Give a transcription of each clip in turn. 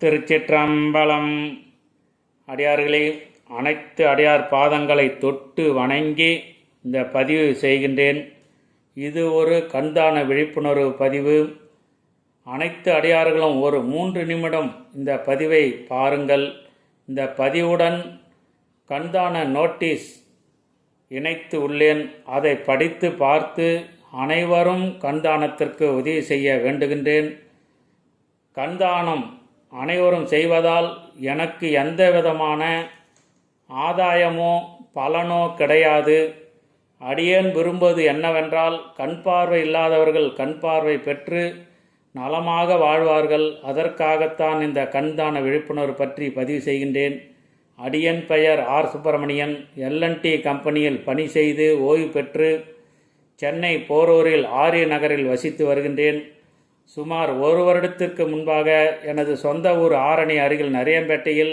திருச்சிற்றம்பலம். அடியார்களே அனைத்து அடியார் பாதங்களை தொட்டு வணங்கி இந்த பதிவு செய்கின்றேன். இது ஒரு கண்தான விழிப்புணர்வு பதிவு. அனைத்து அடியார்களும் ஒரு மூன்று நிமிடம் இந்த பதிவை பாருங்கள். இந்த பதிவுடன் கண்தான நோட்டீஸ் இணைத்து உள்ளேன். அதை படித்து பார்த்து அனைவரும் கண்தானத்திற்கு உதவி செய்ய வேண்டுகின்றேன். கண்தானம் அனைவரும் செய்வதால் எனக்கு எந்த விதமான ஆதாயமோ பலனோ கிடையாது. அடியேன் விரும்புவது என்னவென்றால் கண் பார்வை இல்லாதவர்கள் கண் பார்வை பெற்று நலமாக வாழ்வார்கள். அதற்காகத்தான் இந்த கண்தான விழிப்புணர்வு பற்றி பதிவு செய்கின்றேன். அடியன் பெயர் ஆர். சுப்பிரமணியன். எல்என்டி கம்பெனியில் பணி செய்து ஓய்வு பெற்று சென்னை போரூரில் ஆரிய நகரில் வசித்து வருகின்றேன். சுமார் ஒரு வருடத்திற்கு முன்பாக எனது சொந்த ஊர் ஆரணி அருகில் நரியம்பேட்டையில்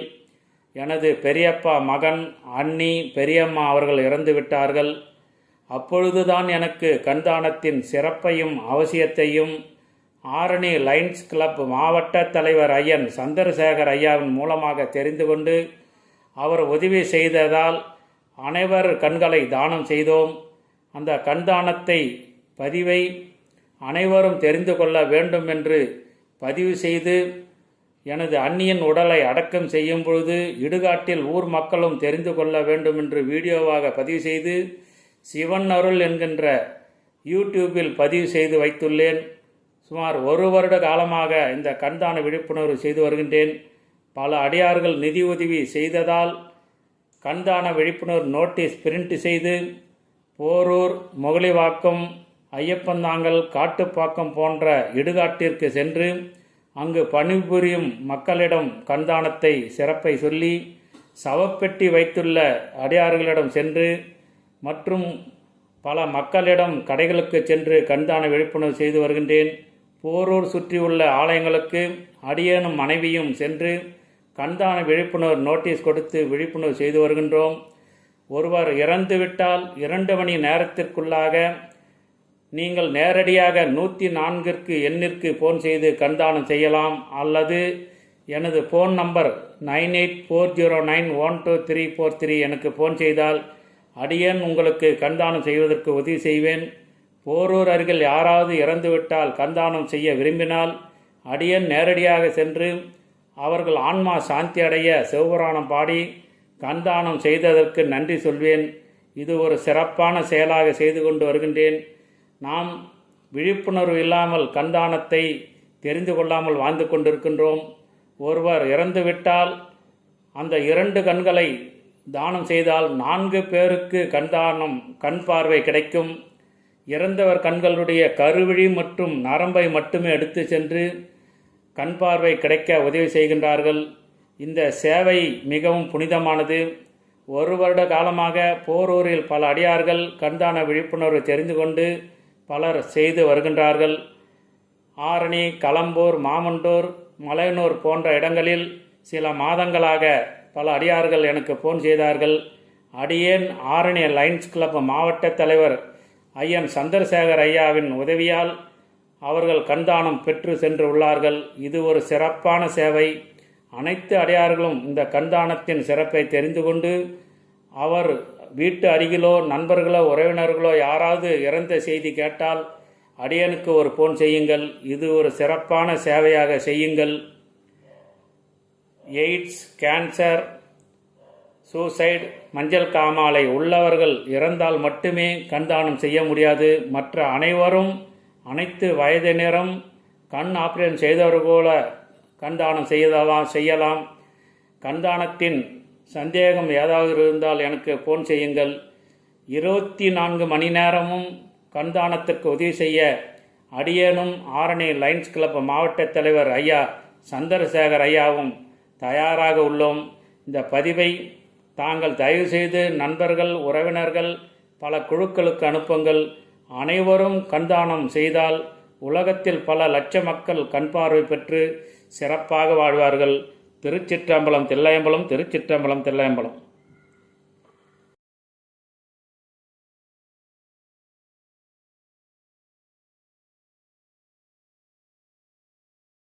எனது பெரியப்பா மகன் அண்ணி பெரியம்மா அவர்கள் இறந்து விட்டார்கள். அப்பொழுதுதான் எனக்கு கண்தானத்தின் சிறப்பையும் அவசியத்தையும் ஆரணி லைன்ஸ் கிளப் மாவட்ட தலைவர் ஐயன் சந்திரசேகர் ஐயாவின் மூலமாக தெரிந்து கொண்டு அவர் உதவி செய்ததால் அனைவர் கண்களை தானம் செய்தோம். அந்த கண்தானத்தை பதிவை அனைவரும் தெரிந்து கொள்ள வேண்டும் என்று பதிவு செய்து எனது அந்நியன் உடலை அடக்கம் செய்யும் பொழுது இடுகாட்டில் ஊர் மக்களும் தெரிந்து கொள்ள வேண்டும் என்று வீடியோவாக பதிவு செய்து சிவன் அருள் என்கின்ற யூடியூப்பில் பதிவு செய்து வைத்துள்ளேன். சுமார் ஒரு வருட காலமாக இந்த கண்தான விழிப்புணர்வு செய்து வருகின்றேன். பல அடியார்கள் நிதி உதவி செய்ததால் கண்தான விழிப்புணர்வு நோட்டீஸ் பிரிண்ட் செய்து போரூர் முகலிவாக்கம் ஐயப்பந்தாங்கல் காட்டுப்பாக்கம் போன்ற இடுகாட்டிற்கு சென்று அங்கு பணிபுரியும் மக்களிடம் கண்தானத்தை சிறப்பை சொல்லி சவப்பெட்டி வைத்துள்ள அடியார்களிடம் சென்று மற்றும் பல மக்களிடம் கடைகளுக்கு சென்று கண்தான விழிப்புணர்வு செய்து வருகின்றேன். போரூர் சுற்றியுள்ள ஆலயங்களுக்கு அடியேனும் மனைவியும் சென்று கண்தான விழிப்புணர்வு நோட்டீஸ் கொடுத்து விழிப்புணர்வு செய்து வருகின்றோம். ஒருவர் இறந்துவிட்டால் இரண்டு மணி நேரத்திற்குள்ளாக நீங்கள் நேரடியாக நூற்றி நான்கிற்கு எண்ணிற்கு ஃபோன் செய்து கண்தானம் செய்யலாம் அல்லது எனது phone number nine eight four zero nine one two three four three எனக்கு ஃபோன் செய்தால் அடியேன் உங்களுக்கு கண்தானம் செய்வதற்கு உதவி செய்வேன். போரூர் அருகில் யாராவது இறந்துவிட்டால் கண்தானம் செய்ய விரும்பினால் அடியன் நேரடியாக சென்று அவர்கள் ஆன்மா சாந்தி அடைய சிவபுராணம் பாடி கண்தானம் செய்ததற்கு நன்றி சொல்வேன். இது ஒரு சிறப்பான செயலாக செய்து கொண்டு வருகின்றேன். நாம் விழிப்புணர்வு இல்லாமல் கண்தானத்தை தெரிந்து கொள்ளாமல் வாழ்ந்து கொண்டிருக்கின்றோம். ஒருவர் இறந்துவிட்டால் அந்த இரண்டு கண்களை தானம் செய்தால் நான்கு பேருக்கு கண்தானம் கண் பார்வை கிடைக்கும். இறந்தவர் கண்களுடைய கருவிழி மற்றும் நரம்பை மட்டுமே எடுத்து சென்று கண் பார்வை கிடைக்க உதவி செய்கின்றார்கள். இந்த சேவை மிகவும் புனிதமானது. ஒரு வருட காலமாக போரூரில் பல அடியார்கள் கண்தான விழிப்புணர்வு தெரிந்து கொண்டு பலர் செய்து வருகின்றார்கள். ஆரணி களம்பூர் மாமண்டூர் மலையனூர் போன்ற இடங்களில் சில மாதங்களாக பல அடியார்கள் எனக்கு ஃபோன் செய்தார்கள். அடியேன் ஆரணி லைன்ஸ் கிளப் மாவட்ட தலைவர் ஐயன் சந்திரசேகர் ஐயாவின் உதவியால் அவர்கள் கண்தானம் பெற்று சென்று உள்ளார்கள். இது ஒரு சிறப்பான சேவை. அனைத்து அடையார்களும் இந்த கண்தானத்தின் சிறப்பை தெரிந்து கொண்டு அவர் வீட்டு அருகிலோ நண்பர்களோ உறவினர்களோ யாராவது இறந்த செய்தி கேட்டால் அடியனுக்கு ஒரு போன் செய்யுங்கள். இது ஒரு சிறப்பான சேவையாக செய்யுங்கள். எய்ட்ஸ் கேன்சர் சூசைடு மஞ்சள் காமாலை உள்ளவர்கள் இறந்தால் மட்டுமே கண்தானம் செய்ய முடியாது. மற்ற அனைவரும் அனைத்து வயதினரும் கண் ஆப்ரேஷன் செய்தவர் போல கண்தானம் செய்யலாம் செய்யலாம். கண்தானத்தின் சந்தேகம் ஏதாவது இருந்தால் எனக்கு ஃபோன் செய்யுங்கள். இருபத்தி நான்கு மணி நேரமும் கண்தானத்திற்கு உதவி செய்ய அடியேனும் ஆரணி லைன்ஸ் கிளப் மாவட்ட தலைவர் ஐயா சந்திரசேகர் ஐயாவும் தயாராக உள்ளோம். இந்த பதிவை தாங்கள் தயவுசெய்து நண்பர்கள் உறவினர்கள் பல குழுக்களுக்கு அனுப்புங்கள். அனைவரும் கண்தானம் செய்தால் உலகத்தில் பல லட்ச மக்கள் கண்பார்வை பெற்று சிறப்பாக வாழ்வார்கள். திருச்சிற்றம்பலம் தில்லையம்பலம் திருச்சிற்றம்பலம் தில்லையம்பலம்.